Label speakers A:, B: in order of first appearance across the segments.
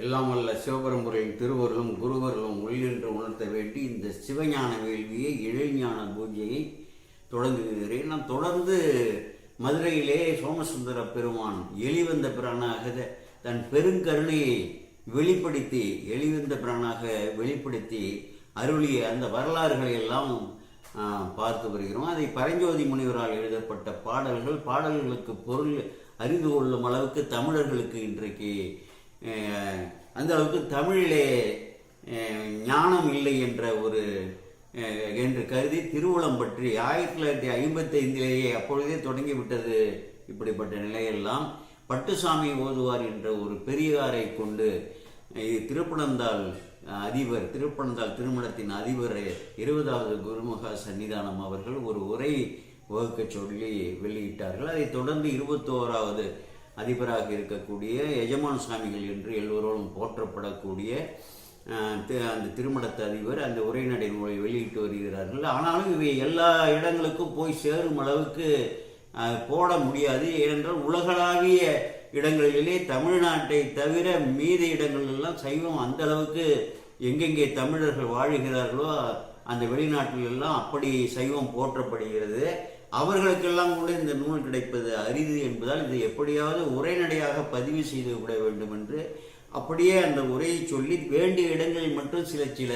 A: எல்லாம் வல்ல சிவபரம்புரையின் திருவருளும் குருவருளும் உள்ளென்று உணர்த்த வேண்டி இந்த சிவஞான வேள்வியை இழைஞான பூஜையை தொடங்குகிறேன். நான் தொடர்ந்து மதுரையிலே சோமசுந்தர பெருமான் எளிவந்த பிரானாக தன் பெருங்கருணையை வெளிப்படுத்தி எளிவந்த பிரானாக வெளிப்படுத்தி அருளிய அந்த வரலாறுகளை எல்லாம் பார்த்து வருகிறோம். அதை பரஞ்சோதி முனிவரால் எழுதப்பட்ட பாடல்கள் பாடல்களுக்கு பொருள் அறிந்து கொள்ளும் அளவுக்கு தமிழர்களுக்கு இன்றைக்கு அந்த அளவுக்கு தமிழிலே ஞானம் இல்லை என்ற ஒரு என்று கருதி திருவுளம் பற்றி ஆயிரத்தி தொள்ளாயிரத்தி ஐம்பத்தைந்திலேயே அப்பொழுதே தொடங்கிவிட்டது இப்படிப்பட்ட நிலையெல்லாம். பட்டுசாமி ஓதுவார் என்ற ஒரு பெரியாரை கொண்டு அஹ், திருப்பனந்தாள் அதிபர் திருப்பனந்தாள் திருமணத்தின் அதிபர் இருபதாவது குருமுக சன்னிதானம் அவர்கள் ஒரு உரை வகுக்கச் சொல்லி வெளியிட்டார்கள். அதைத் தொடர்ந்து இருபத்தோராவது அதிபராக இருக்கக்கூடிய எஜமான் சாமிகள் என்று எல்லோரோடும் போற்றப்படக்கூடிய அந்த திருமணத்து அதிபர் அந்த உரைநடை நூலை வெளியிட்டு வருகிறார்கள். ஆனாலும் இவை எல்லா இடங்களுக்கும் போய் சேரும் அளவுக்கு போட முடியாது. ஏனென்றால் உலகளாவிய இடங்களிலே தமிழ்நாட்டை தவிர மீத இடங்களெல்லாம் சைவம் அந்த அளவுக்கு எங்கெங்கே தமிழர்கள் வாழுகிறார்களோ அந்த வெளிநாட்டில் எல்லாம் அப்படி சைவம் போற்றப்படுகிறது. அவர்களுக்கெல்லாம் கூட இந்த நூல் கிடைப்பது அரிது என்பதால் இதை எப்படியாவது உரைநடையாக பதிவு செய்து விட வேண்டும் என்று அப்படியே அந்த உரையை சொல்லி வேண்டிய இடங்களில் மட்டும் சில சில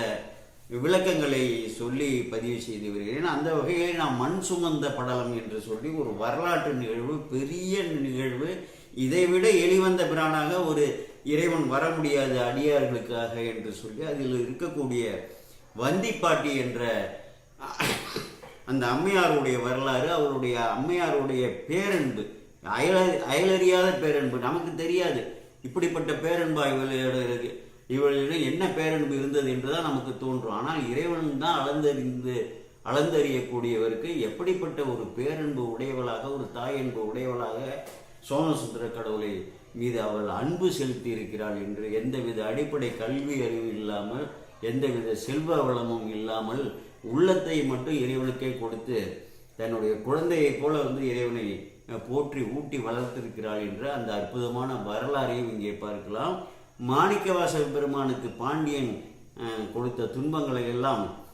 A: விளக்கங்களை சொல்லி பதிவு செய்து வருகிறேன். அந்த வகையில் நான் மண் சுமந்த படலம் என்று சொல்லி ஒரு வரலாற்று நிகழ்வு பெரிய நிகழ்வு. இதைவிட எளிவந்த பிரானாக ஒரு இறைவன் வர முடியாது அடியார்களுக்காக என்று சொல்லி அதில் இருக்கக்கூடிய வந்திப்பாட்டி என்ற அந்த அம்மையாருடைய வரலாறு அவருடைய அம்மையாருடைய பேரன்பு. அயல அயலறியாத பேரன்பு நமக்கு தெரியாது. இப்படிப்பட்ட பேரன்பா இவளிடம் இவளிடம் என்ன பேரன்பு இருந்தது என்றுதான் நமக்கு தோன்றும். ஆனால் இறைவன் தான் அளந்தறிந்து அளந்தறியக்கூடியவருக்கு எப்படிப்பட்ட ஒரு பேரன்பு உடையவளாக ஒரு தாயன்பு உடையவளாக சோமசுந்தர கடவுளை மீது அவள் அன்பு செலுத்தி இருக்கிறாள் என்று எந்தவித அடிப்படை கல்வி அறிவு இல்லாமல் எந்தவித செல்வ வளமும் இல்லாமல் உள்ளத்தை மட்டும் இறைவனுக்கே கொடுத்து தன்னுடைய குழந்தையை போல வந்து இறைவனை போற்றி ஊட்டி வளர்த்திருக்கிறாள் என்ற அந்த அற்புதமான வரலாறையும் இங்கே பார்க்கலாம். மாணிக்கவாச பெருமானுக்கு பாண்டியன் கொடுத்த துன்பங்களை எல்லாம்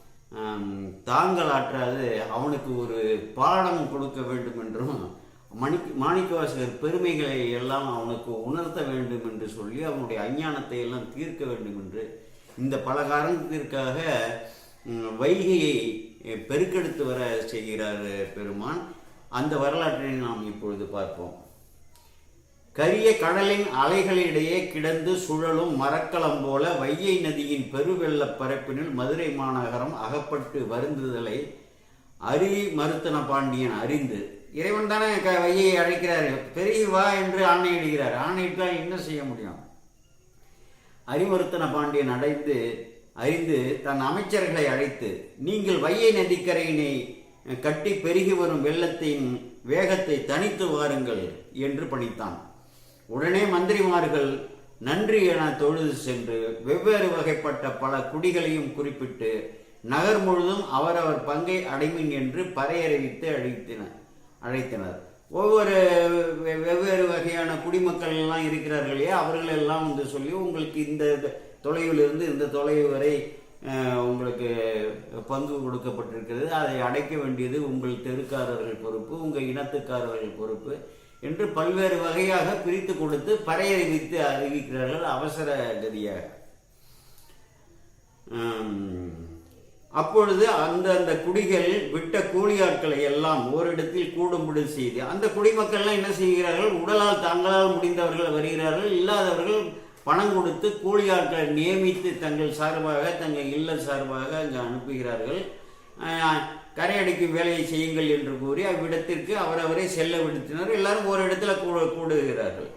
A: தாங்கள் தாங்கலாற்றாது அவனுக்கு ஒரு பாடம் கொடுக்க வேண்டும் என்றும் மணிக் மாணிக்கவாசகர் பெருமைகளை எல்லாம் அவனுக்கு உணர்த்த வேண்டும் என்று சொல்லி அவனுடைய அஞ்ஞானத்தை எல்லாம் தீர்க்க வேண்டும் என்று இந்த பல காரணத்திற்காக வைகையை பெருக்கெடுத்து வர செய்கிறார் பெருமான். அந்த வரலாற்றினை நாம் இப்பொழுது பார்ப்போம். கரிய கடலின் அலைகளிடையே கிடந்து சுழலும் மரக்கலம் போல வையை நதியின் பெருவெள்ள பரப்பினில் மதுரை மாநகரம் அகப்பட்டு வருந்துதலை அரி மருத்தன பாண்டியன் அறிந்து இறைவன் தானே க வையை அழைக்கிறார். பெரிய வா என்று ஆணையிடுகிறார். ஆணையிட்டால் என்ன செய்ய முடியும்? அரிமருத்தன பாண்டியன் அடைந்து அறிந்து தன் அமைச்சர்களை அழைத்து நீங்கள் வையை நதிக்கரையினை கட்டி பெருகி வரும் வெள்ளத்தின் வேகத்தை தனித்து வாருங்கள் என்று பணித்தான். உடனே மந்திரிமார்கள் நன்றி என தொழுது சென்று வெவ்வேறு வகைப்பட்ட பல குடிகளையும் குறிப்பிட்டு நகர் முழுதும் அவரவர் பங்கை அடைமின் என்று பறையறிவித்து அழைத்தனர் அழைத்தனர். ஒவ்வொரு வெ- வெவ்வேறு வகையான குடிமக்கள் எல்லாம் இருக்கிறார்கள் இல்லையா? அவர்கள் எல்லாம் வந்து சொல்லி உங்களுக்கு இந்த தொலைவிலிருந்து இந்த தொலைவு வரை உங்களுக்கு பங்கு கொடுக்கப்பட்டிருக்கிறது. அதை அடைக்க வேண்டியது உங்கள் தெருக்காரர்கள் பொறுப்பு உங்கள் இனத்துக்காரர்கள் பொறுப்பு என்று பல்வேறு வகையாக பிரித்து கொடுத்து பறையறிவித்து அறிவிக்கிறார்கள் அவசர கதியாக. அப்பொழுது அந்த அந்த குடிகள் விட்ட கூலியாட்களை எல்லாம் ஓரிடத்தில் கூடும்படி செய்து அந்த குடிமக்கள்லாம் என்ன செய்கிறார்கள்? உடலால் தங்களால் முடிந்தவர்கள் வருகிறார்கள். இல்லாதவர்கள் பணம் கொடுத்து கூலியாட்களை நியமித்து தங்கள் சார்பாக தங்கள் இல்ல சார்பாக அங்கே அனுப்புகிறார்கள். ஆஹ், கரையடிக்கும் வேலையை செய்யுங்கள் என்று கூறி அவ்விடத்திற்கு அவரவரை செல்ல விடுத்தினர். எல்லாரும் ஒரு இடத்துல கூட கூடுகிறார்கள்.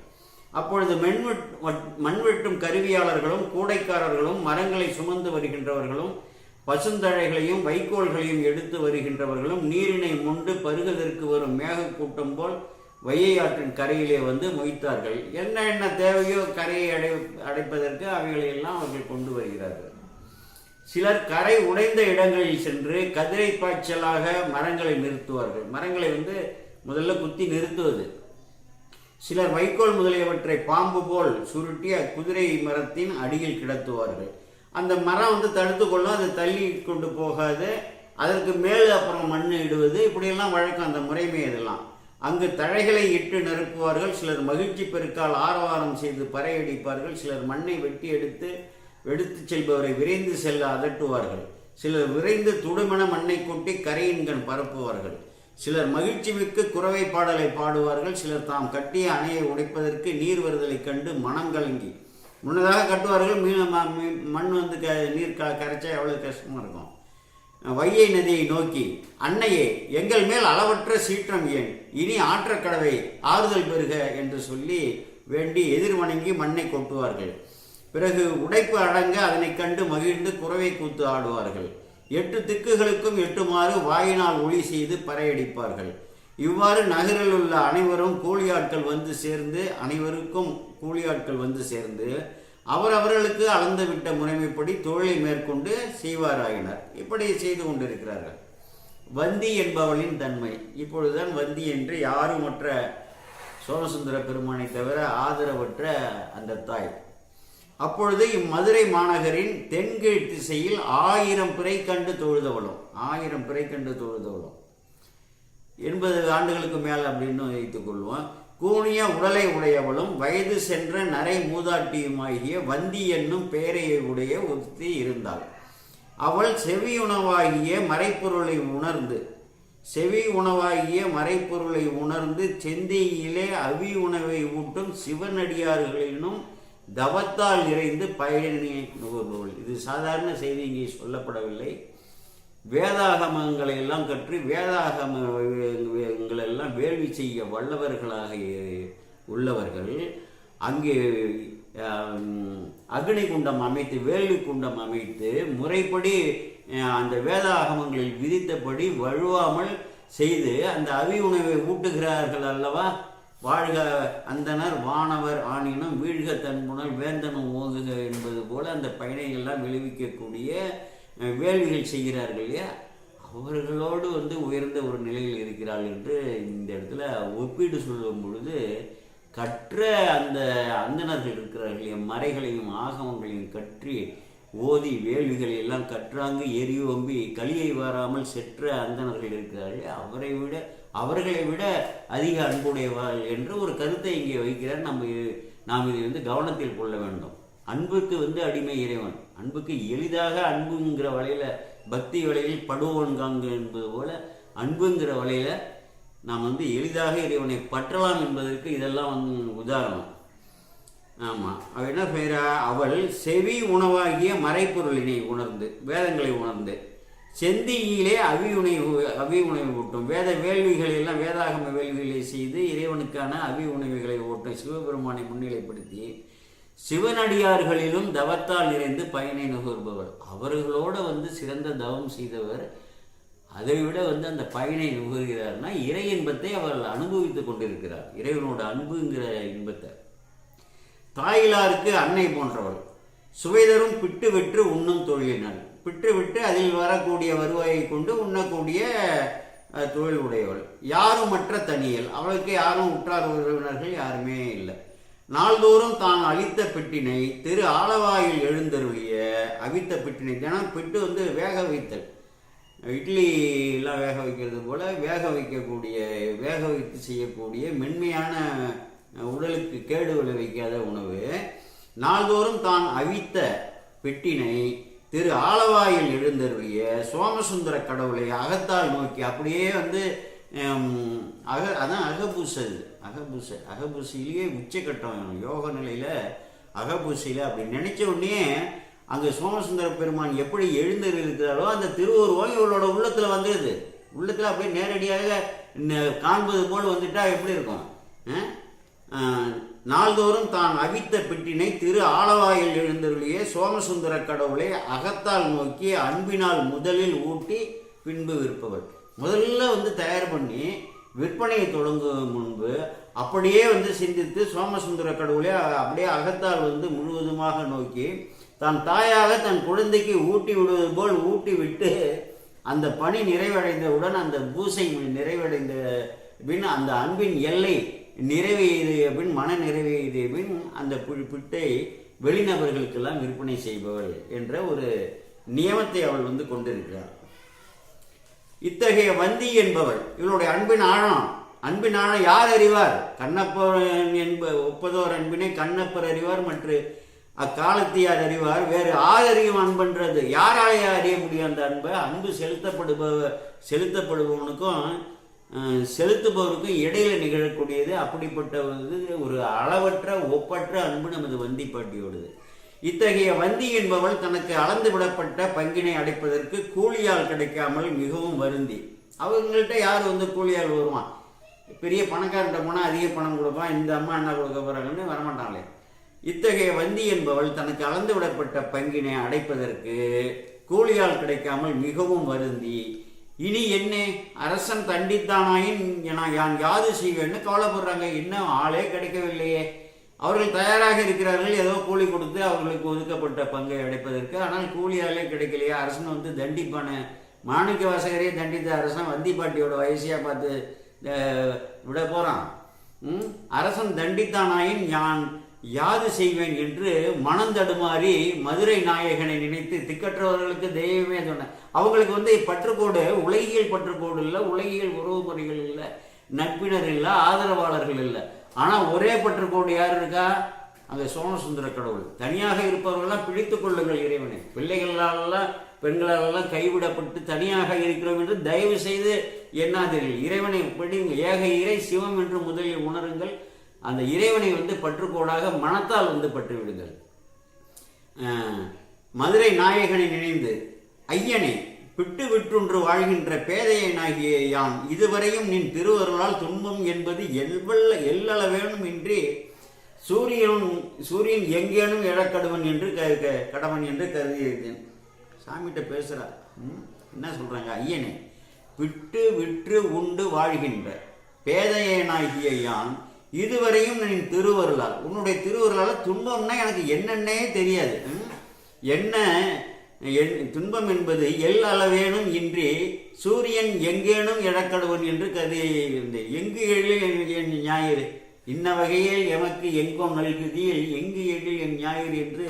A: அப்பொழுது மென்வெட் வட்- மண்வெட்டும் கருவியாளர்களும் கூடைக்காரர்களும் மரங்களை சுமந்து வருகின்றவர்களும் பசுந்தழைகளையும் வைக்கோல்களையும் எடுத்து வருகின்றவர்களும் நீரினை முண்டு பருகதற்கு வரும் மேகக்கூட்டம் போல் வையை ஆற்றின் கரையிலே வந்து மொய்த்தார்கள். என்ன என்ன தேவையோ கரையை அடை அடைப்பதற்கு அவைகளை எல்லாம் அவர்கள் கொண்டு வருகிறார்கள். சிலர் கரை உடைந்த இடங்களில் சென்று கதிரை பாய்ச்சலாக மரங்களை நிறுத்துவார்கள். மரங்களை வந்து முதல்ல குத்தி நிறுத்துவது. சிலர் வைக்கோல் முதலியவற்றை பாம்பு போல் சுருட்டி குதிரை மரத்தின் அடியில் கிடத்துவார்கள். அந்த மரம் வந்து தடுத்து கொள்ளும் அது தள்ளி கொண்டு போகாது. அதற்கு மேல் அப்புறம் மண் இடுவது. இப்படியெல்லாம் வழக்கம் அந்த முறைமை இதெல்லாம். அங்கு தழைகளை இட்டு நெருப்புவார்கள் சிலர் மகிழ்ச்சி பெருக்கால் ஆரவாரம் செய்து பறையடிப்பார்கள். சிலர் மண்ணை வெட்டி எடுத்து எடுத்து செல்பவரை விரைந்து செல்ல அதட்டுவார்கள். சிலர் விரைந்து துடுமண மண்ணை கொட்டி கரையின்கண் பரப்புவார்கள். சிலர் மகிழ்ச்சி மிக்க குறவை பாடலை பாடுவார்கள். சிலர் தாம் கட்டிய அணையை உடைப்பதற்கு நீர் வருதலை கண்டு மனம் கலங்கி முன்னதாக கட்டுவார்கள் மீன் ம- மண் வந்து க நீர் க கரைச்சா எவ்வளோ கஷ்டமாக இருக்கும்? வையை நதியை நோக்கி அன்னையே எங்கள் மேல் அளவற்ற சீற்றம் ஏன்? இனி ஆற்றக்கடவை ஆறுதல் பெறுக என்று சொல்லி வேண்டி எதிர் வணங்கி மண்ணை கொட்டுவார்கள். பிறகு உடைப்பு அடங்க அதனை கண்டு மகிழ்ந்து குறவை கூத்து ஆடுவார்கள். எட்டு திக்குகளுக்கும் எட்டுமாறு வாயினால் ஒளி செய்து பறையடிப்பார்கள். இவ்வாறு நகரில் உள்ள அனைவரும் கூலியாட்கள் வந்து சேர்ந்து அனைவருக்கும் கூலியாட்கள் வந்து சேர்ந்து அவரவர்களுக்கு அளந்து விட்ட முறைமைப்படி தொழிலை மேற்கொண்டு செய்வாராயினர். இப்படி செய்து கொண்டிருக்கிறார்கள். வந்தி என்பவளின் தன்மை. இப்பொழுதுதான் வந்தி என்று யாரும் மற்ற சோமசுந்தர பெருமானை தவிர ஆதரவற்ற அந்த தாய். அப்பொழுது இம்மதுரை மாநகரின் தென்கீழ் திசையில் ஆயிரம் பிறை கண்டு தொழுதவளும். ஆயிரம் பிறை கண்டு தொழுதவளும். எண்பது ஆண்டுகளுக்கு மேல் அப்படின்னு வைத்துக் கொள்வோம். கூனிய உடலை உடையவளும் வயது சென்ற நரை மூதாட்டியுமாகிய வந்தி என்னும் பெயரையை உடைய ஒருத்தி இருந்தாள். அவள் செவி உணவாகிய மறைப்பொருளை உணர்ந்து செவி உணவாகிய மறைப்பொருளை உணர்ந்து செந்தியிலே அவி உணவை ஊட்டும் சிவனடியார்களினும் தவத்தால் நிறைந்து பயணி நுகர்பவள் இது சாதாரண செய்தி இங்கே சொல்லப்படவில்லை. வேதாகமங்களை எல்லாம் கற்று வேதாகமங்களை எல்லாம் வேள்வி செய்ய வல்லவர்களாக உள்ளவர்கள் அங்கே அக்னி குண்டம் அமைத்து வேள்வி குண்டம் அமைத்து முறைப்படி அந்த வேதாகமங்களில் விதித்தபடி வழுவாமல் செய்து அந்த அவி உணவை ஊட்டுகிறார்கள் அல்லவா? வாழ்க அந்தனர் வானவர் ஆணினும் வீழ்க தன்புணல் வேந்தனும் ஓங்குக என்பது போல அந்த பயனை எல்லாம் விளைவிக்கக்கூடிய வேள்விகள் செய்கிறார்கள் இல்லையா? அவர்களோடு வந்து உயர்ந்த ஒரு நிலையில் இருக்கிறாள் என்று இந்த இடத்துல ஒப்பீடு சொல்லும் பொழுது கற்ற அந்த அந்தணர்கள் இருக்கிறார்கள் மறைகளையும் ஆகமங்களையும் கற்றி ஓதி வேள்விகளை எல்லாம் கற்றாங்கு எரியோம்பி கலியை வாராமல் செற்ற அந்தணர்கள் இருக்கிறார்கள் அவரை விட அவர்களை விட அதிக அன்புடையவார்கள் என்று ஒரு கருத்தை இங்கே வைக்கிறார். நம்ம நாம் இதை வந்து கவனத்தில் கொள்ள வேண்டும். அன்புக்கு வந்து அடிமை இறைவன். அன்புக்கு எளிதாக அன்புங்கிற வலையில் பக்தி வலையில் படுவோன்காங்கு என்பது போல அன்புங்கிற வலையில் நாம் வந்து எளிதாக இறைவனை பற்றலாம் என்பதற்கு இதெல்லாம் வந்து உதாரணம். ஆமாம் அவள் என்ன பெயரா அவள் செவி உணவாகிய மறைப்பொருளினை உணர்ந்து வேதங்களை உணர்ந்து செந்தியிலே அவி உணவு அவி உணவு ஓட்டும் வேத வேள்விகளை எல்லாம் வேதாகம வேள்விகளை செய்து இறைவனுக்கான அவி உணவுகளை ஓட்டும் சிவபெருமானை முன்னிலைப்படுத்தி சிவனடியார்களிலும் தவத்தால் நிறைந்து பயனை நுகர்பவர். அவர்களோட வந்து சிறந்த தவம் செய்தவர் அதை விட வந்து அந்த பயனை நுகர்கிறார்னா இறை இன்பத்தை அவர்கள் அனுபவித்துக் கொண்டிருக்கிறார். இறைவனோட அன்புங்கிற இன்பத்தை. தாயிலாருக்கு அன்னை போன்றவள். சுவைதரும் பிட்டு விட்டு உண்ணும் தொழிலினர். பிட்டு விட்டு அதில் வரக்கூடிய வருவாயை கொண்டு உண்ணக்கூடிய தொழில் உடையவள். யாரும் மற்ற தனியல். அவளுக்கு யாரும் உற்றார் உறவினர்கள் யாருமே இல்லை. நாள்தோறும் தான் அழித்த பெட்டினை திரு ஆலவாயில் எழுந்தருளிய அவித்த பெட்டினை தினம் பிட்டு வந்து வேக வைத்தல். இட்லி வேக வைக்கிறது போல் வேக வைக்கக்கூடிய வேக வைத்து செய்யக்கூடிய மென்மையான உடலுக்கு கேடு விளைவிக்காத உணவு. நாள்தோறும் தான் அவித்த பெட்டினை திரு ஆலவாயில் எழுந்தருளிய சோமசுந்தர கடவுளை அகத்தால் நோக்கி அப்படியே வந்து அக அதான் அகபூசது அகபூசை. அகபூசிலேயே உச்சக்கட்டம் யோக நிலையில் அகபூசையில் அப்படி நினச்ச உடனே அங்கே சோமசுந்தர பெருமான் எப்படி எழுந்தருள் இருக்கிறாரோ அந்த திருவுருவம் இவளோட உள்ளத்தில் வந்துடுது உள்ளத்தில் அப்படியே நேரடியாக காண்பது போல் வந்துட்டா எப்படி இருக்கும்? நாள்தோறும் தான் அவித்த பிட்டினை திரு ஆலவாயில் எழுந்தருளியே சோமசுந்தர கடவுளை அகத்தால் நோக்கி அன்பினால் முதலில் ஊட்டி பின்பு விற்பவர். முதல்ல வந்து தயார் பண்ணி விற்பனையை தொடங்கும் முன்பு அப்படியே வந்து சிந்தித்து சோமசுந்தர கடவுளை அப்படியே அகத்தால் வந்து முழுவதுமாக நோக்கி தன் தாயாக தன் குழந்தைக்கு ஊட்டி விடுவது போல் ஊட்டி விட்டு அந்த பணி நிறைவடைந்தவுடன் அந்த பூசை நிறைவடைந்த பின் அந்த அன்பின் எல்லை நிறைவேறிய பின் மன நிறைவேறிய பின் அந்த பு- பிட்டை வெளிநபர்களுக்கெல்லாம் விற்பனை செய்பவள் என்ற ஒரு நியமத்தை அவள் வந்து கொண்டிருக்கிறார் இத்தகைய வந்தி என்பவள் இவளுடைய அன்பின் ஆழம் அன்பின் ஆழம் யார் அறிவார்? கண்ணப்பர் என்ப ஒப்பதோர் அன்பினை கண்ணப்பர் அறிவார் மற்றும் அக்காலத்தியார் அறிவார் வேறு ஆள் அறியும் அன்புன்றது? யாராலே அறிய முடியும் அந்த அன்பை? அன்பு செலுத்தப்படுபவ செலுத்தப்படுபவனுக்கும் செலுத்துபவருக்கும் இடையில நிகழக்கூடியது அப்படிப்பட்ட ஒரு அளவற்ற ஒப்பற்ற அன்பு நமது வந்தி பாட்டியோடது. இத்தகைய வந்தி என்பவள் தனக்கு அளந்து விடப்பட்ட பங்கினை அடைப்பதற்கு கூலியால் கிடைக்காமல் மிகவும் வருந்தி. அவங்கள்ட்ட யார் வந்து கூலியால் வருவான் பெரிய பணக்காரன்ட்ட போனால் அதிக பணம் கொடுப்பான் இந்த அம்மா என்ன கொடுக்க போகிறாங்கன்னு வரமாட்டாங்களே. இத்தகைய வந்தி என்பவள் தனக்கு அளந்து விடப்பட்ட பங்கினை அடைப்பதற்கு கூலியால் கிடைக்காமல் மிகவும் வருந்தி. இனி என்ன அரசன் தண்டித்தானாயின் நான் யான் யாது செய்வேன்னு கவலைப்படுறாங்க. இன்னும் ஆளே கிடைக்கவில்லையே. அவர்கள் தயாராக இருக்கிறார்கள். ஏதோ கூலி கொடுத்து அவர்களுக்கு ஒதுக்கப்பட்ட பங்கை அடைப்பதற்கு ஆனால் கூலியாலே கிடைக்கலையா. அரசன் வந்து தண்டிப்பான மாணிக்க வாசகரே தண்டித்த அரசன் வந்திப்பாட்டியோட வயசியாக பார்த்து விட போகிறான் அரசன் தண்டித்தானாயின் யான் யாது செய்வேன் என்று மனம் தடுமாறி மதுரை நாயகனை நினைத்து திக்கற்றவர்களுக்கு தெய்வமே சொன்னேன் அவங்களுக்கு வந்து பற்றுக்கோடு உலகியல் பற்றுக்கோடு இல்லை உலகியல் உறவு முறைகள் இல்லை நட்பினர் இல்லை ஆதரவாளர்கள் இல்லை. ஆனால் ஒரே பற்றுக்கோடு யார் இருக்கா? அங்கே சோமசுந்தர கடவுள். தனியாக இருப்பவர்களெல்லாம் பிடித்துக் கொள்ளுங்கள் இறைவனை. பிள்ளைகளாலெல்லாம் பெண்களாலெல்லாம் கைவிடப்பட்டு தனியாக இருக்கிறோம் என்று தயவு செய்து எண்ணாதீர்கள். இறைவனை பிடிங்க. ஏக இறை சிவம் என்று முதலில் உணருங்கள். அந்த இறைவனை வந்து பற்றுக்கோடாக மனத்தால் வந்து பற்றுவிடுங்கள். மதுரை நாயகனை நினைந்து ஐயனை விட்டு விட்டுன்று வாழ்கின்ற பேதையனாகிய யான். இதுவரையும் நின் திருவருளால் துன்பம் என்பது எல்வல்ல எல்லளவேனும் இன்றி சூரியன் சூரியன் எங்கேனும் இழக்கடுவன் என்று க க- கடவன் என்று கருதியிருந்தேன் சாமிகிட்ட பேசுகிறார் ம்? என்ன சொல்கிறாங்க ஐயனே விட்டு விற்று உண்டு வாழ்கின்ற பேதையனாகிய யான் இதுவரையும் நின் திருவருளால் உன்னுடைய திருவருளால் துன்பம்னா எனக்கு என்னென்னே தெரியாது. ம்? என்ன துன்பம் என்பது எல் அளவேனும் இன்றி சூரியன் எங்கேனும் இழக்கடுவன் என்று கருதி இருந்தேன் எங்கு எழில் என் என் ஞாயிறு? இன்ன வகையில் எமக்கு எங்கோ நல்குதியில் எங்கு எழில் என் ஞாயிறு என்று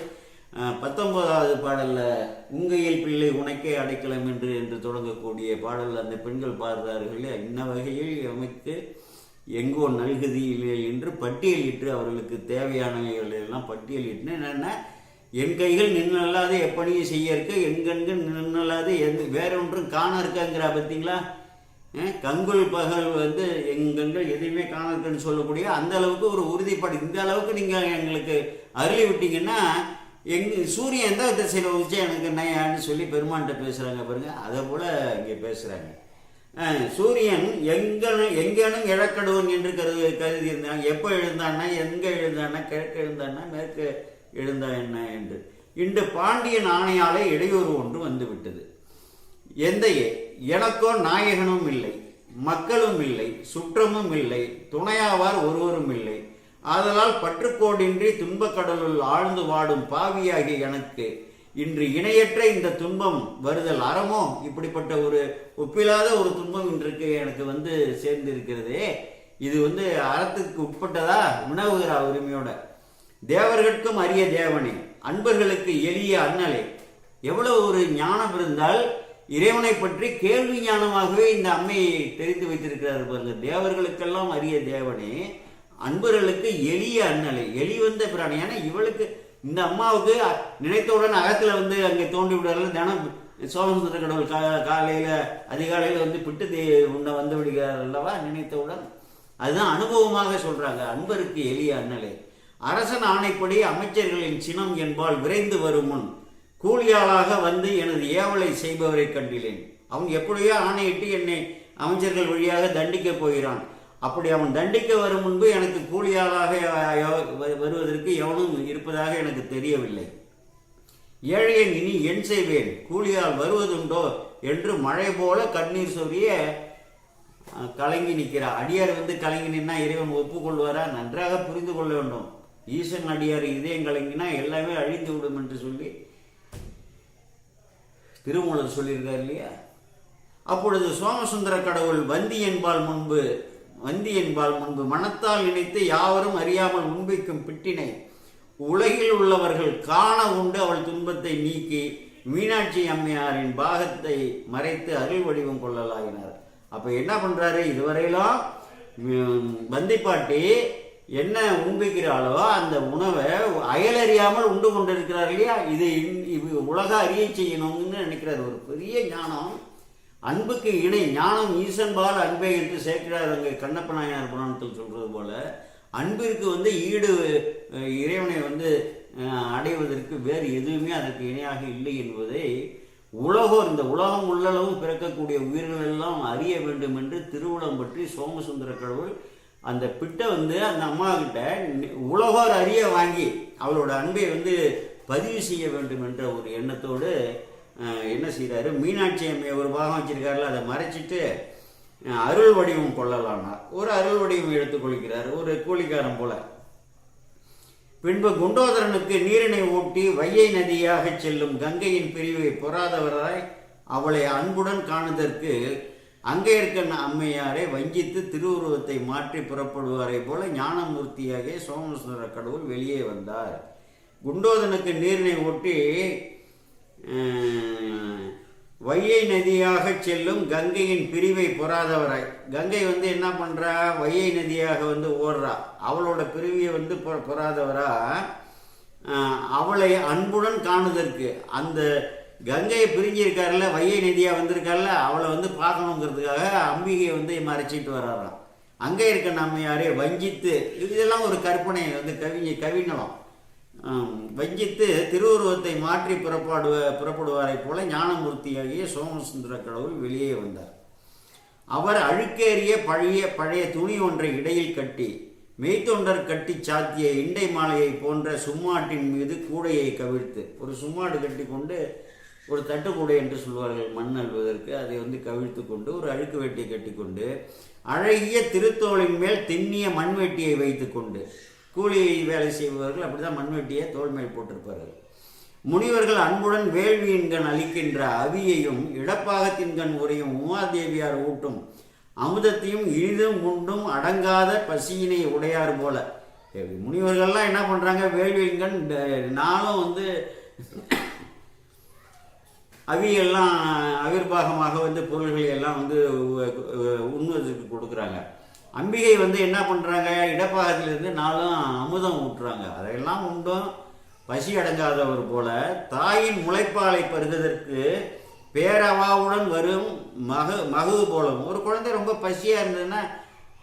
A: பத்தொன்பதாவது பாடலில் உங்கையில் பிள்ளை உனக்கே அடைக்கலம் என்று என்று தொடங்கக்கூடிய பாடல் அந்த பெண்கள் பாடுறார்கள் இன்ன வகையில் எமக்கு எங்கோ நல்குதியில் என்று பட்டியலிட்டு அவர்களுக்கு தேவையானவைகள் எல்லாம் பட்டியலிட்டு என்னென்ன என் கைகள் நின்னல்லாது எப்பணியும் செய்ய இருக்க என் கண்கள் நின்னல்லாது எந்த வேற ஒன்றும் காண இருக்காங்கிறா பார்த்தீங்களா? அஹ், கங்குல் பகல் வந்து என் எதுவுமே எதையுமே காண இருக்குன்னு சொல்லக்கூடிய அந்த அளவுக்கு ஒரு உறுதிப்பாடு. இந்த அளவுக்கு நீங்கள் எங்களுக்கு அருளி விட்டீங்கன்னா எங் சூரியன் எந்த திசையில் உதிச்சா எனக்கு என்னன்னு சொல்லி பெருமான்கிட்ட பேசுகிறாங்க பாருங்க. அதை போல் இங்கே பேசுகிறாங்க சூரியன் எங்கனும் எங்கேனும் இழக்கடுவன் என்று கருது கருதி இருந்தான் எப்போ எழுந்தான்னா எங்கே எழுந்தான்னா கிழக்கு எழுந்தான்னா மேற்கு எழுந்தா என்ன என்று. இன்று பாண்டியன் ஆணையாலே இடையூறு ஒன்று வந்துவிட்டது. எந்தையே எனக்கோ நாயகனும் இல்லை மக்களும் இல்லை சுற்றமும் இல்லை துணையாவார் ஒருவரும் இல்லை. ஆதலால் பற்றுக்கோடின்றி துன்பக்கடலுள் ஆழ்ந்து வாடும் பாவியாகி எனக்கு இன்று இணையற்ற இந்த துன்பம் வருதல் அறமோ? இப்படிப்பட்ட ஒரு ஒப்பில்லாத ஒரு துன்பம் இன்றைக்கு எனக்கு வந்து சேர்ந்து இருக்கிறதே இது வந்து அறத்துக்கு உட்பட்டதா? வினவுகிறா உரிமையோட. தேவர்களுக்கும் அரிய தேவனே. அன்பர்களுக்கு எளிய அண்ணலே. எவ்வளவு ஒரு ஞானம் இருந்தால் இறைவனை பற்றி கேள்வி ஞானமாகவே இந்த அம்மையை தெரிந்து வைத்திருக்கிறார் பாருங்க. தேவர்களுக்கெல்லாம் அரிய தேவனே. அன்பர்களுக்கு எளிய அண்ணலை. எலி வந்த பிராணி. ஏன்னா இவளுக்கு இந்த அம்மாவுக்கு நினைத்தவுடன் அகத்துல வந்து அங்கே தோண்டி விடுறார்கள். தினம் சோமசுந்தர கடவுள் கா காலையில அதிகாலையில வந்து பிட்டு தே உன்னை வந்து விடுகிறார் அல்லவா? நினைத்தவுடன் அதுதான் அனுபவமாக சொல்றாங்க. அன்பருக்கு எளிய அண்ணலே. அரசன் ஆணைப்படி அமைச்சர்களின் சினம் என்பால் விரைந்து வரும் முன் கூலியாளாக வந்து எனது ஏவலை செய்பவரை கண்டிலேன். அவன் எப்படியோ ஆணையிட்டு என்னை அமைச்சர்கள் வழியாக தண்டிக்கப் போகிறான். அப்படி அவன் தண்டிக்க வரும் முன்பு எனக்கு கூலியாளாக யோ- வருவதற்கு எவனும் இருப்பதாக எனக்கு தெரியவில்லை. ஏழையன் இனி என் செய்வேன். கூலியால் வருவதுண்டோ என்று மழை போல கண்ணீர் சொரிய கலங்கி நிற்கிறார். அடியார் வந்து கலங்கி நின்னா இறைவன் ஒப்புக்கொள்வாரா? நன்றாக புரிந்து கொள்ள வேண்டும். ஈசன் அடியார் இதயம் கலங்கினா எல்லாமே அழிந்து விடும் என்று சொல்லி திருமூலர் சொல்லியிருக்கார் இல்லையா? அப்பொழுது சோமசுந்தர கடவுள் வந்தி என்பால் முன்பு வந்தி என்பால் முன்பு மனத்தால் நினைத்து யாவரும் அறியாமல் முன்பிக்கும் பிட்டினை உலகில் உள்ளவர்கள் காண உண்டு அவள் துன்பத்தை நீக்கி மீனாட்சி அம்மையாரின் பாகத்தை மறைத்து அருள் வடிவம் கொள்ளலாயினார். அப்ப என்ன பண்றாரு? இதுவரையிலும் வந்திப்பாட்டி என்ன உண்பிக்கிறாளோ அந்த உணவை அயலறியாமல் உண்டு கொண்டிருக்கிறார் இல்லையா? இது இது உலக அறிய செய்யணும்னு நினைக்கிறார். ஒரு பெரிய ஞானம் அன்புக்கு இணை ஞானம் ஈசன்பால் அன்பே என்று சேர்க்கிறார் அங்கே கண்ணப்ப நாயனார் புராணத்தில் சொல்றது போல. அன்பிற்கு வந்து ஈடு இறைவனை வந்து அடைவதற்கு வேறு எதுவுமே அதற்கு இணையாக இல்லை என்பதை உலகம் இந்த உலகம் உள்ளளவும் பிறக்கக்கூடிய உயிர்கள் எல்லாம் அறிய வேண்டும் என்று திருவுளம் பற்றி சோமசுந்தர கடவுள் அந்த பிட்டை வந்து அந்த அம்மாக்கிட்ட உலகோர் அறிய வாங்கி அவளோட அன்பை வந்து பதிவு செய்ய வேண்டும் என்ற ஒரு எண்ணத்தோடு என்ன செய்கிறாரு மீனாட்சி அம்மையை ஒரு பாகம் வச்சுருக்காருல அதை மறைச்சிட்டு அருள் வடிவம் கொள்ளலானார் ஒரு அருள் வடிவம் எடுத்துக்கொள்கிறார் ஒரு கூலிக்காரன் போல. பின்பு குண்டோதரனுக்கு நீரினை ஊட்டி வையை நதியாக செல்லும் கங்கையின் பிரிவை பொறாதவராய் அவளை அன்புடன் காணுதற்கு அங்கே அங்கேற்கன் அம்மையாரை வஞ்சித்து திருவுருவத்தை மாற்றி புறப்படுவாரை போல ஞானமூர்த்தியாக சோமசுந்தர கடவுள் வெளியே வந்தார். குண்டோதனுக்கு நீரினை ஒட்டி வையை நதியாக செல்லும் கங்கையின் பிரிவை பொறாதவராய். கங்கை வந்து என்ன பண்ணுறா வையை நதியாக வந்து ஓடுறா. அவளோட பிரிவியை வந்து பொ- பொறாதவரா? அவளை அன்புடன் காணுதற்கு. அந்த கங்கையை பிரிஞ்சிருக்காருல்ல வையை நதியாக வந்திருக்காருல்ல அவளை வந்து பார்க்கணுங்கிறதுக்காக அம்பிகையை வந்து மறைச்சிட்டு வர்றாராம். அங்கே இருக்க நம்மையாரே வஞ்சித்து இதெல்லாம் ஒரு கற்பனை வந்து கவிஞ கவிநலம். வஞ்சித்து திருவுருவத்தை மாற்றி புறப்பாடுவ புறப்படுவாரைப் போல ஞானமூர்த்தியாகிய சோமசுந்தர கடவுள் வெளியே வந்தார். அவர் அழுக்கேறிய பழைய பழைய துணி ஒன்றை இடையில் கட்டி மெய்த்தொண்டர் கட்டி சாத்திய இண்டை மாலையை போன்ற சும்மாட்டின் மீது கூடையை கவிழ்த்து ஒரு சும்மாடு கட்டி கொண்டு ஒரு தட்டுக்கூடை என்று சொல்வார்கள் மண் அள்வதற்கு அதை வந்து கவிழ்த்து கொண்டு ஒரு அழுக்கு வேட்டியை கட்டிக்கொண்டு அழகிய திருத்தோளின் மேல் திண்ணிய மண்வெட்டியை வைத்துக்கொண்டு கூலி வேலை செய்பவர்கள் அப்படிதான் மண்வெட்டியை தோல் மேல் போட்டிருப்பார்கள். முனிவர்கள் அன்புடன் வேள்வியின்கண் அளிக்கின்ற அவியையும் இடப்பாகத்தின்கண் உரையும் உமாதேவியார் ஊட்டும் அமுதத்தையும் இனிதும் உண்டும் அடங்காத பசியினை உடையார் போல. முனிவர்கள்லாம் என்ன பண்ணுறாங்க வேள்வியின்கண் ட- நாளும் வந்து அவியெல்லாம் அவிர்வாகமாக வந்து பொருள்களை எல்லாம் வந்து உண்ணுவதற்கு கொடுக்குறாங்க. அம்பிகை வந்து என்ன பண்ணுறாங்க இடப்பாகத்திலிருந்து நாளும் அமுதம் ஊட்டுறாங்க அதையெல்லாம் உண்டும் பசி அடங்காதவர் போல தாயின் முளைப்பாலை பருகுவதற்கு பேரவாவுடன் வரும் மகு மகு போலவும். ஒரு குழந்தை ரொம்ப பசியாக இருந்ததுன்னா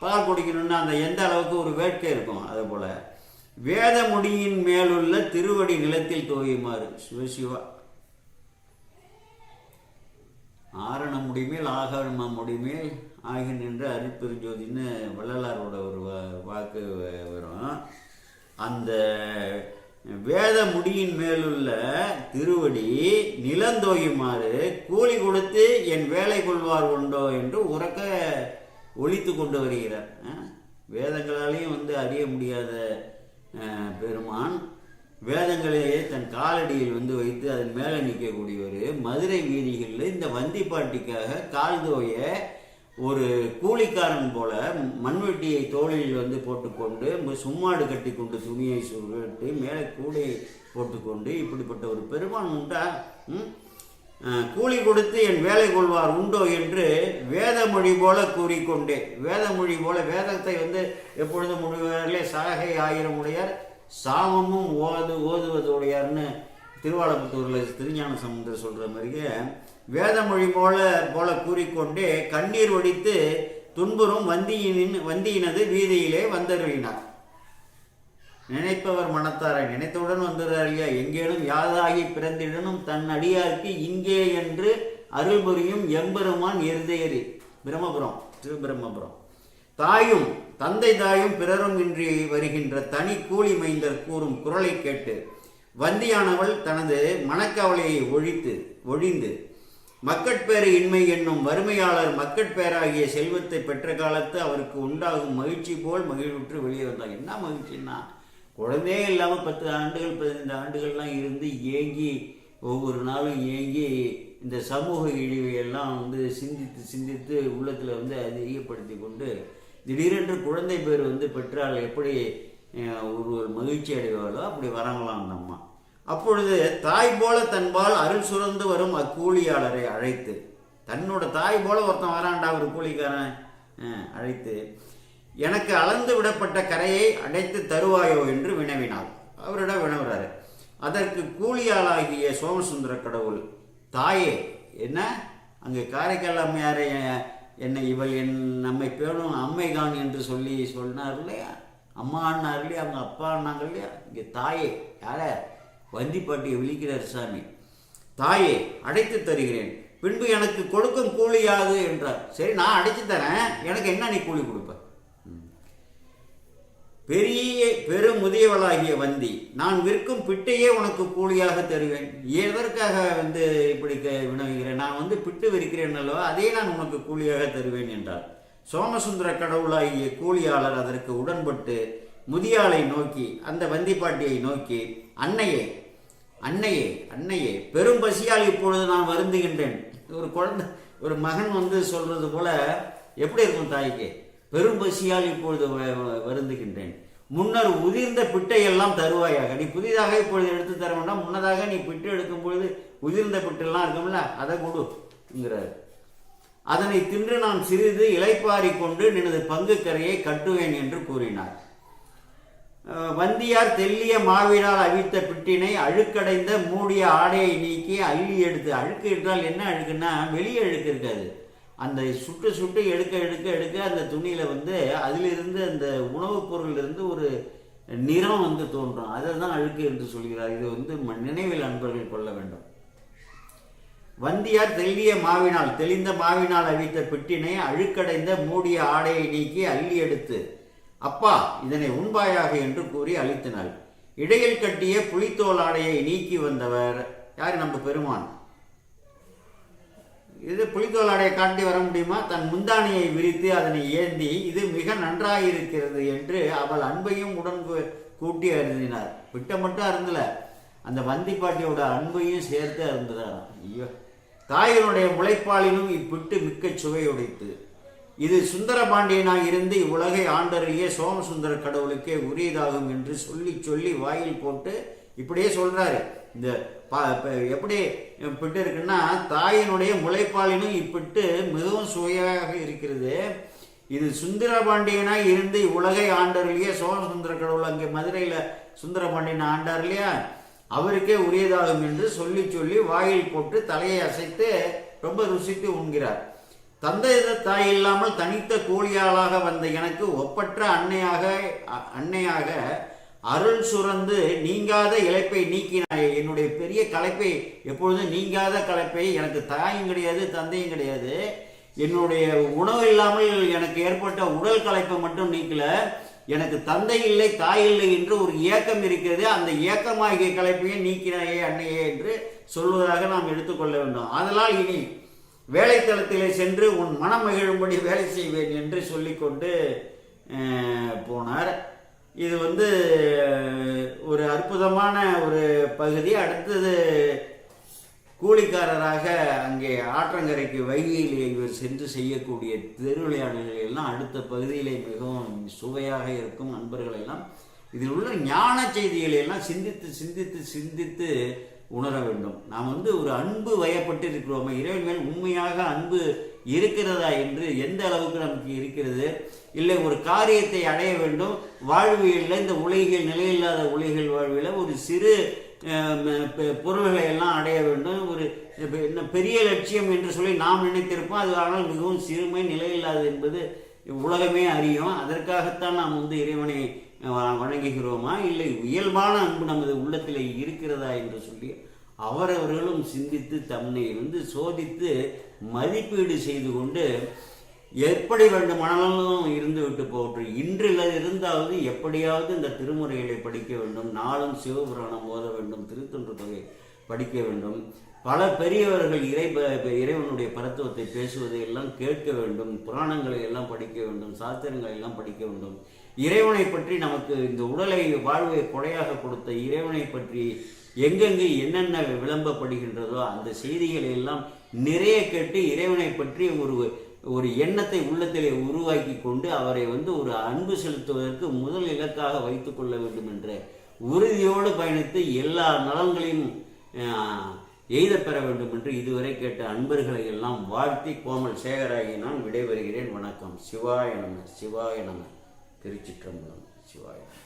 A: பால் குடிக்கணும்னா அந்த எந்த அளவுக்கு ஒரு வேட்கை இருக்கும் அது போல் வேத முடியின் மேலுள்ள திருவடி நிலத்தில் தோயுமாறு. சிவசிவா ஆரண முடிமேல் ஆகரண முடிமேல் ஆகி நின்ற அறிப்பெருஞ்சோதின்னு வள்ளலாரோட ஒரு வா- வாக்கு வரும். அந்த வேத முடியின் மேலுள்ள திருவடி நிலந்தோயுமாறு கூலி கொடுத்து என் வேலை கொள்வார் உண்டோ என்று உறக்க ஒழித்து கொண்டு வருகிறார். வேதங்களாலையும் வேதங்களாலேயும் வந்து அறிய முடியாத பெருமான் வேதங்களையே தன் காலடியில் வந்து வைத்து அதன் மேலே நிற்கக்கூடியவர் மதுரை வீதிகளில் இந்த வந்திப்பாட்டிக்காக கால் தோய ஒரு கூலிக்காரன் போல மண்வெட்டியை தோளில் வந்து போட்டுக்கொண்டு சும்மாடு கட்டி கொண்டு துணியை சுருட்டி மேலே கூடையை போட்டுக்கொண்டு இப்படிப்பட்ட ஒரு பெருமான் உண்டா? ம்? கூலி கொடுத்து என் வேலை கொள்வார் உண்டோ என்று வேதமொழி போல கூறிக்கொண்டே வேதமொழி போல வேதத்தை வந்து எப்பொழுதும் முடிவாரிலே சாகை ஆயிரம் உடையார். சாமமும் ஓது ஓதுவதுடையார்னு திருவாளபுத்தூரில் திருஞான சமுந்தர் சொல்கிற மாதிரியே வேதமொழி போல போல கூறிக்கொண்டே கண்ணீர் ஒடித்து துன்புறும் வந்தியினின் வந்தியினது வீதியிலே வந்தருளினார். நினைப்பவர் மனத்தாரை நினைத்தவுடன் வந்துடுறார் இல்லையா எங்கேனும் யாதாகி பிறந்திடனும் தன் அடியாருக்கு இங்கே என்று அருள் புரியும் எம்பெருமான் எருதையரி பிரம்மபுரம் திருபிரம்மபுரம். தாயும் தந்தை தாயும் பிறரும் இன்றி வருகின்ற தனி கூலி மைந்தர் கூறும் குரலை கேட்டு வந்தியானவள் தனது மனக்கவலையை ஒழித்து ஒழிந்து மக்கட்பேறு இன்மை என்னும் வறுமையாளர் மக்கட்பேராகிய செல்வத்தை பெற்ற காலத்து அவருக்கு உண்டாகும் மகிழ்ச்சி போல் மகிழ்வுற்று வெளியே வந்தார் என்ன மகிழ்ச்சின்னா குழந்தையே இல்லாமல் பத்து ஆண்டுகள் பதினைந்து ஆண்டுகள்லாம் இருந்து ஏங்கி ஒவ்வொரு நாளும் ஏங்கி இந்த சமூக இழிவை எல்லாம் வந்து சிந்தித்து சிந்தித்து உள்ளத்தில் வந்து அதிகப்படுத்தி கொண்டு திடீரென்று குழந்தை பேர் வந்து பெற்றால் எப்படி அஹ், ஒரு மகிழ்ச்சி அடைவாளோ அப்படி வரங்களாம் அந்த அம்மா அப்பொழுது தாய் போல தன்பால் அருள் சுரந்து வரும் அக்கூலியாளரை அழைத்து தன்னோட தாய் போல ஒருத்தன் வரான்டா ஒரு கூலிக்காரன் அழைத்து எனக்கு அளந்து விடப்பட்ட கரையை அடைத்து தருவாயோ என்று வினவினார் அவரிடம் வினவுறாரு. அதற்கு கூலியாளாகிய சோமசுந்தர கடவுள் தாயே என்ன? அங்கே காரைக்கால் அம்மையாரை என்னை இவள் என் நம்மை பேணும் அம்மைதான் என்று சொல்லி சொன்னார் இல்லையா? அம்மான்னார் இல்லையா? அவங்க அப்பா அண்ணாங்க இல்லையா? இங்கே தாயே யார? வந்திப்பாட்டியை விழிக்கிறார் சாமி. தாயே அடைத்து தருகிறேன். பின்பு எனக்கு கொடுக்கும் கூலி யாது? என்றார். சரி நான் அடைச்சு தரேன். எனக்கு என்ன நீ கூலி கொடுப்ப? பெரிய பெருமுதியவளாகிய வந்தி நான் விற்கும் பிட்டையே உனக்கு கூலியாக தருவேன். எதற்காக வந்து இப்படி வினவுகிறேன்? நான் வந்து பிட்டு விற்கிறேன் அல்லவா? அதே நான் உனக்கு கூலியாக தருவேன் என்றார் சோமசுந்தர கடவுளாகிய கூலியாளர் அதற்கு உடன்பட்டு முதியாளை நோக்கி அந்த வந்திப்பாட்டியை நோக்கி அன்னையே அன்னையே அன்னையே பெரும் பசியால் இப்பொழுது நான் வருந்துகின்றேன். ஒரு குழந்தை ஒரு மகன் வந்து சொல்றது போல எப்படி இருக்கும் தாய்க்கு? பெரும் பசியால் இப்பொழுது வ- வ- வருந்துகின்றேன். முன்னர் உதிர்ந்த பிட்டையெல்லாம் தருவாயாக. நீ புதிதாக இப்பொழுது எடுத்து தர வேண்டாம் முன்னதாக நீ பிட்டு எடுக்கும் பொழுது உதிர்ந்த பிட்டெல்லாம் இருக்கும்ல அதை கொடுங்கிறார் அதனை தின்று நான் சிறிது இலைப்பாரி கொண்டு நினது பங்கு கரையை கட்டுவேன் என்று கூறினார். வந்தியார் தெல்லிய மாவிடால் அவித்த பிட்டினை அழுக்கடைந்த மூடிய ஆடையை நீக்கி அள்ளி எடுத்து அழுக்கு என்றால் என்ன அழுக்குன்னா வெளியே அழுக்கு இருக்காது. அந்த சுட்டு சுட்டு எடுக்க எடுக்க எடுக்க அந்த துணியில் வந்து அதிலிருந்து அந்த உணவுப் பொருளிலிருந்து ஒரு நிறம் வந்து தோன்றும். அதை தான் அழுக்கு என்று சொல்கிறார். இது வந்து நினைவில் அன்பர்கள் கொள்ள வேண்டும். வந்தியார் தெளிய மாவினால் தெளிந்த மாவினால் அவித்த பிட்டினை அழுக்கடைந்த மூடிய ஆடையை நீக்கி அள்ளி எடுத்து அப்பா இதனை உண்பாயாக என்று கூறி அழித்தினாள் இடையில் கட்டிய புலித்தோல் ஆடையை நீக்கி வந்தவர் யார்? நம்ம பெருமான். இது புலித்தோல் காட்டி வர முடியுமா? தன் முந்தானியை விரித்து அதனை ஏந்தி இது மிக நன்றாக இருக்கிறது என்று அவள் அன்பையும் உடன் கூட்டி அருந்தினார். விட்ட மட்டும் அருந்தல. அந்த வந்தி பாட்டியோட அன்பையும் சேர்த்து அருந்துறாராம் ஐயோ. தாயினுடைய முளைப்பாலினும் இப்பிட்டு மிக்க சுவையுடைத்து இது சுந்தரபாண்டியனாய் இருந்து இவ்வுலகை ஆண்டறிய சோமசுந்தர கடவுளுக்கே உரியதாகும் என்று சொல்லி சொல்லி வாயில் போட்டு இப்படியே சொல்கிறாரு இந்த ப- எப்படி பிட்டு இருக்குன்னா தாயினுடைய முளைப்பாலினும் இப்பிட்டு மிகவும் சுவையாக இருக்கிறது. இது சுந்தரபாண்டியனாக இருந்து இவ்வுலகை சோழ சுந்தர கடவுள் அங்கே மதுரையில் சுந்தரபாண்டியன் ஆண்டார் இல்லையா? அவருக்கே உரியதாகும் என்று சொல்லி சொல்லி வாயில் போட்டு தலையை அசைத்து ரொம்ப ருசித்து உண்கிறார். தந்தை தாய் இல்லாமல் தனித்த கூலியாளாக வந்த எனக்கு ஒப்பற்ற அன்னையாக அன்னையாக அருள் சுரந்து நீங்காத இழைப்பை நீக்கினாய். என்னுடைய பெரிய களைப்பை எப்பொழுதும் நீங்காத களைப்பை எனக்கு தாயும் கிடையாது தந்தையும் கிடையாது. என்னுடைய உணவு இல்லாமல் எனக்கு ஏற்பட்ட உடல் களைப்பை மட்டும் நீக்கல. எனக்கு தந்தை இல்லை தாய் இல்லை என்று ஒரு ஏக்கம் இருக்கிறது. அந்த ஏக்கமாகிய களைப்பையும் நீக்கினாயே அன்னையே என்று சொல்வதாக நாம் எடுத்துக்கொள்ள வேண்டும். அதனால் இனி வேலைத்தளத்திலே சென்று உன் மனம் மகிழும்படி வேலை செய்வேன் என்று சொல்லிக்கொண்டு போனார். இது வந்து ஒரு அற்புதமான ஒரு பகுதி. அடுத்தது கூலிக்காரராக அங்கே ஆற்றங்கரைக்கு வைகையில் இவர் சென்று செய்யக்கூடிய திருவிளையாடல்கள் எல்லாம் அடுத்த பகுதியிலே மிகவும் சுவையாக இருக்கும் நண்பர்கள் எல்லாம் இதில் உள்ள ஞான செய்திகளை எல்லாம் சிந்தித்து சிந்தித்து சிந்தித்து உணர வேண்டும். நாம் வந்து ஒரு அன்பு வயப்பட்டு இருக்கிறோமே இறைவன் மேல் உண்மையாக அன்பு இருக்கிறதா என்று எந்த அளவுக்கு நமக்கு இருக்கிறது? இல்லை ஒரு காரியத்தை அடைய வேண்டும். வாழ்வியலில் இந்த உலகில் நிலையில்லாத உலகில் வாழ்வியில் ஒரு சிறு பொருள்களை எல்லாம் அடைய வேண்டும். ஒரு என்ன பெரிய லட்சியம் என்று சொல்லி நாம் நினைத்திருப்போம். அது ஆனால் மிகவும் சிறுமை நிலையில்லாதது என்பது உலகமே அறியும். அதற்காகத்தான் நாம் வந்து இறைவனை வணங்குகிறோமா? இல்லை இயல்பான அன்பு நமது உள்ளத்தில் இருக்கிறதா என்று சொல்லி அவரவர்களும் சிந்தித்து தன்னை வந்து சோதித்து மதிப்பீடு செய்து கொண்டு எப்படி வேண்டுமானாலும் இருந்து விட்டு போற்று இன்றில் இருந்தாவது எப்படியாவது இந்த திருமுறைகளை படிக்க வேண்டும் நாளும் சிவபுராணம் ஓத வேண்டும் திருத்தொன்று தொகை படிக்க வேண்டும். பல பெரியவர்கள் இறை ப- இறைவனுடைய பரத்துவத்தை பேசுவதை எல்லாம் கேட்க வேண்டும் புராணங்களை எல்லாம் படிக்க வேண்டும் சாஸ்திரங்களை எல்லாம் படிக்க வேண்டும். இறைவனை பற்றி நமக்கு இந்த உடலை வாழ்வை கொடையாக கொடுத்த இறைவனை பற்றி எங்கெங்கு என்னென்ன விளம்பப்படுகின்றதோ அந்த செய்திகளை எல்லாம் நிறைய கேட்டு இறைவனை பற்றி ஒரு ஒரு எண்ணத்தை உள்ளத்திலே உருவாக்கி கொண்டு அவரை வந்து ஒரு அன்பு செலுத்துவதற்கு முதல் இலக்காக வைத்துக் கொள்ள வேண்டும் என்ற உறுதியோடு பயணித்து எல்லா நலன்களையும் எய்த எய்தப் பெற வேண்டும் என்று இதுவரை கேட்ட அன்பர்களை எல்லாம் வாழ்த்தி கோமல் சேகராகி நான் விடைபெறுகிறேன். வணக்கம். சிவாய நம சிவாய நம. திருச்சிற்றம்பலம். சிவாய நம.